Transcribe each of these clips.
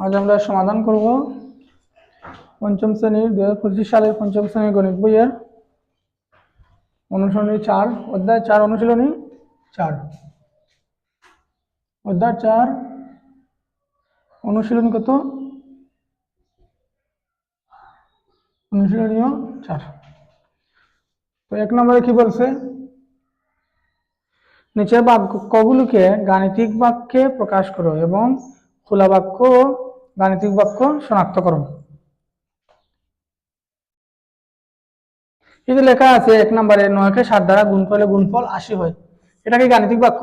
আজ আমরা সমাধান করব পঞ্চম শ্রেণির দুই হাজার সালের পঞ্চম শ্রেণির গণিত বইয়ের অনুশীলনী চার, অধ্যায় চার অনুশীলনী চার। অধ্যায় চার অনুশীলনী কত? অনুশীলনীয় চার। তো এক নম্বরে কি বলছে? নিচের বাক্যগুলিকে গাণিতিক বাক্যে প্রকাশ করো এবং খোলা বাক্য ও গাণিতিক বাক্য শনাক্ত করো। যে লেখা আছে, এক নম্বরে নয়কে সাত দ্বারা গুণ করলে গুণফল আশি হয়। এটা কি গাণিতিক বাক্য?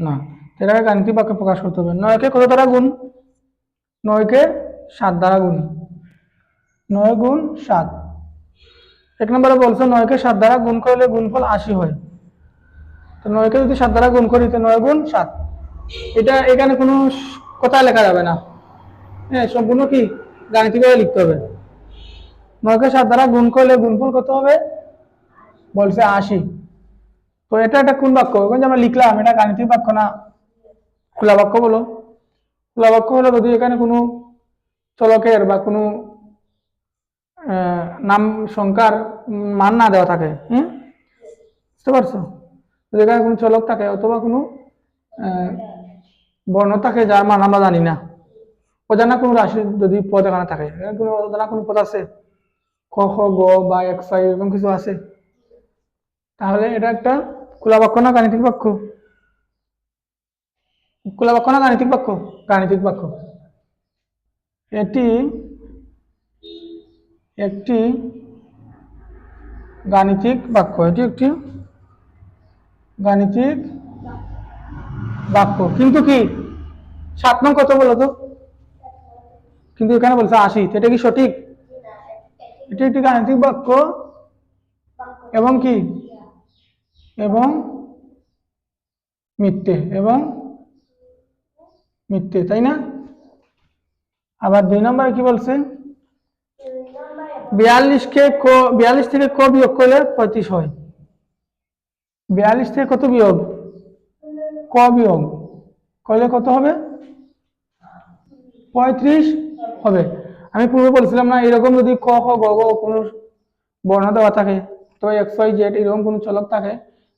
না, এটাকে গাণিতিক বাক্যে প্রকাশ করতে হবে। নয়কে কত দ্বারা গুণ? নয়কে সাত দ্বারা গুণ। নয় গুণ সাত। এক নম্বরে বলছে, নয়কে সাত দ্বারা গুণ করলে গুণফল আশি হয়। তো নয়কে যদি সাত দ্বারা গুণ করি, তো নয় গুণ সাত। এটা এখানে কোনো কথা লেখা যাবে না। হ্যাঁ সম্পূর্ণ কি? গাণিতিকভাবে লিখতে হবে। নয়কে সাত দ্বারা গুণ করলে গুণফল কত হবে? বলছে আশি। তো এটা একটা কোন বাক্য? ওখানে যে আমরা লিখলাম, এটা গাণিতিক বাক্য না। খোলা বাক্য বলো। খোলা বাক্য হলো যদি এখানে কোনো চলকের বা কোনো নাম, সংখ্যার মান না দেওয়া থাকে হ্যাঁ বুঝতে পারছ? যদি এখানে কোনো চলক থাকে, অথবা কোনো বর্ণ থাকে যার মান আমরা জানি না, অজানা কোনো রাশি যদি পদ এখানে থাকে কোনো অজানা কোনো পদ আছে ক খ, গ, বা এক্স ওয়াই এরকম কিছু আছে, তাহলে এটা একটা খোলা বাক্য না গাণিতিক বাক্য। খোলা বাক্য না গাণিতিক বাক্য গাণিতিক বাক্য। এটি একটি গাণিতিক বাক্য, এটি একটি গাণিতিক বাক্য। কিন্তু কি? সাত নং কত বলো তো। কিন্তু এখানে বলছে আশি। এটা কি সঠিক? এটি একটি গাণিতিক বাক্য। এবং কি? এবং মিথ্যে। এবং মিথ্যে, তাই না? আবার দুই নম্বরে কি বলছে? বিয়াল্লিশকে ক বিয়াল্লিশ থেকে ক বিয়োগ করলে পঁয়ত্রিশ হয়। বিয়াল্লিশ থেকে কত বিয়োগ? ক বিয়োগ। করলে কত হবে? পঁয়ত্রিশ হবে। আমি পূর্বে বলছিলাম না, এরকম যদি ক, খ, গ গ, কোনো বর্ণ দেওয়া থাকে, তো এক্স ওয়াই জেড এরকম কোনো চলক থাকে,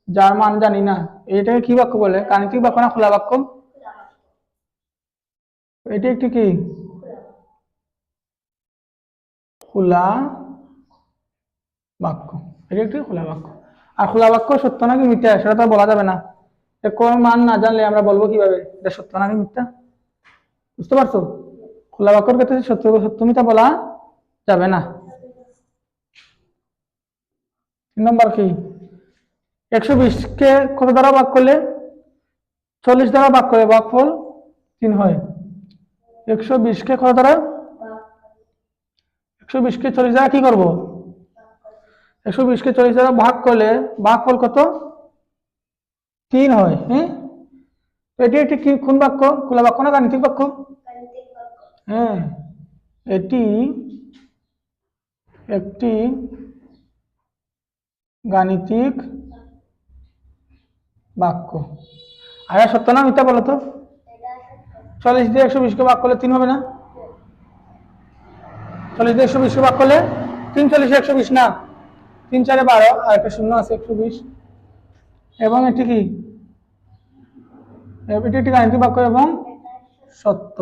যার মান জানি না, এটাকে কি বাক্য বলে? গাণিতিক বাক্য না খোলা বাক্য? এটি একটি কি? খোলা বাক্য। এটি একটি খোলা বাক্য। আর খোলা বাক্য সত্য নাকি মিথ্যা? সেটা তো বলা যাবে না। কোন মান না জানলে আমরা বলব কীভাবে? এটা সত্য নাকি মিথ্যা? বুঝতে পারছ? খোলা বাক্যর ক্ষেত্রে সত্য সত্য মিথ্যা বলা যাবে না। তিন নম্বর কি? একশো বিশকে কত দ্বারা ভাগ করলে? চল্লিশ দ্বারা ভাগ করে ভাগফল তিন হয়। একশো বিশকে কত দ্বারা? একশো বিশকে চল্লিশ দ্বারা কি করব? একশো বিশকে চল্লিশ দ্বারা ভাগ করলে ভাগফল কত? তিন হয় হ্যাঁ? এটি একটি কোন বাক্য? খোলা বাক্য না গাণিতিক বাক্য? হ্যাঁ এটি একটি গাণিতিক বাক্য। আর সত্য না মিথ্যা বলো তো? চল্লিশ দিয়ে একশো বিশকে ভাগ করলে তিন হবে না? চল্লিশ দিয়ে একশো বিশকে ভাগ করলে তিন চল্লিশ একশো বিশ না? তিন, চারে বারো, আর একটা শূন্য আছে, একশো বিশ। এবং এটি কি? এটি একটি গাণিতিক বাক্য এবং সত্য।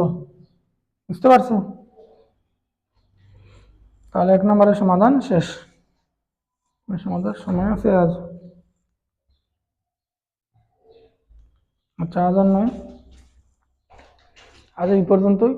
বুঝতে পারছ? তাহলে এক নম্বরের সমাধান শেষ। সমাধান সময় আছে আজ। আচ্ছা আজ আর নয়। আজ এই পর্যন্তই।